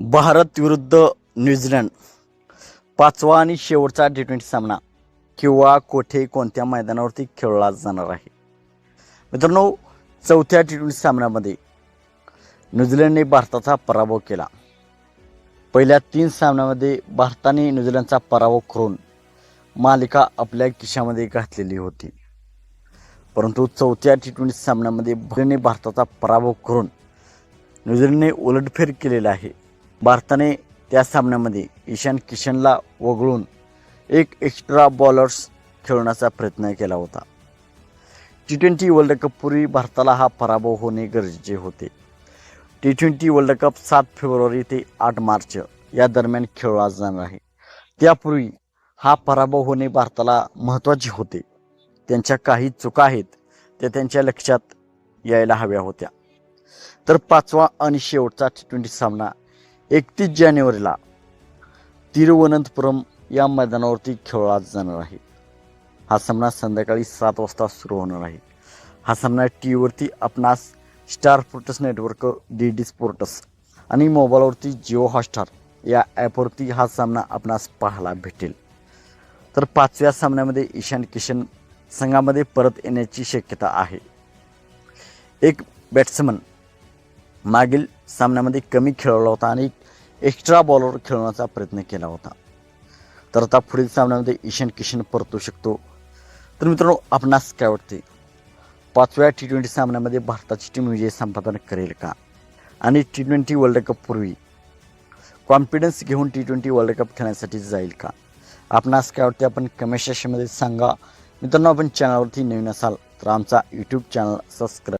भारत विरुद्ध न्यूझीलंड. पाचवा आणि शेवटचा टी ट्वेंटी सामना किंवा कोठे कोणत्या मैदानावरती खेळला जाणार आहे? मित्रांनो चौथ्या टी ट्वेंटी सामन्यामध्ये न्यूझीलंडने भारताचा पराभव केला. पहिल्या तीन सामन्यामध्ये भारताने न्यूझीलंडचा पराभव करून मालिका आपल्या खिशामध्ये घातलेली होती. परंतु चौथ्या टी ट्वेंटी सामन्यामध्ये भारताचा पराभव करून न्यूझीलंडने उलटफेर केलेला आहे. भारताने त्या सामन्यामध्ये ईशान किशनला वगळून एक एक्स्ट्रा बॉलर्स खेळण्याचा प्रयत्न केला होता. टी ट्वेंटी वर्ल्ड कपपूर्वी भारताला हा पराभव होणे गरजेचे होते. टी ट्वेंटी वर्ल्ड कप सात फेब्रुवारी ते आठ मार्च या दरम्यान खेळला जाणार आहे. त्यापूर्वी हा पराभव होणे भारताला महत्त्वाचे होते. त्यांच्या काही चुका आहेत त्या त्यांच्या लक्षात यायला हव्या होत्या. तर पाचवा आणि शेवटचा टी ट्वेंटी सामना एकतीस जानेवारीला तिरुवनंतपुरम या मैदानावरती खेळला जाणार आहे. हा सामना संध्याकाळी सात वाजता सुरू होणार आहे. हा सामना टी व्हीवरती आपणास star sports network D D sports आणि मोबाईलवरती जिओ हॉटस्टार या ॲपवरती हा सामना आपणास पाहायला भेटेल. तर पाचव्या सामन्यामध्ये ईशान किशन संघामध्ये परत येण्याची शक्यता आहे. एक बॅट्समन मागील सामन्यामध्ये कमी खेळवला होता आणि एक्स्ट्रा बॉलवर खेळवण्याचा प्रयत्न केला होता. तर आता पुढील सामन्यामध्ये ईशान किशन परतू शकतो. तर मित्रांनो आपणास काय वाटते? पाचव्या टी ट्वेंटी सामन्यामध्ये भारताची टीम विजय संपादन करेल का? आणि टी ट्वेंटी वर्ल्ड कपपूर्वी कॉन्फिडन्स घेऊन टी ट्वेंटी वर्ल्ड कप खेळण्यासाठी जाईल का? आपणास काय वाटते? आपण कमेंट सेक्शनमध्ये सांगा. मित्रांनो आपण चॅनलवरती नवीन असाल तर आमचा यूट्यूब चॅनल सबस्क्राईब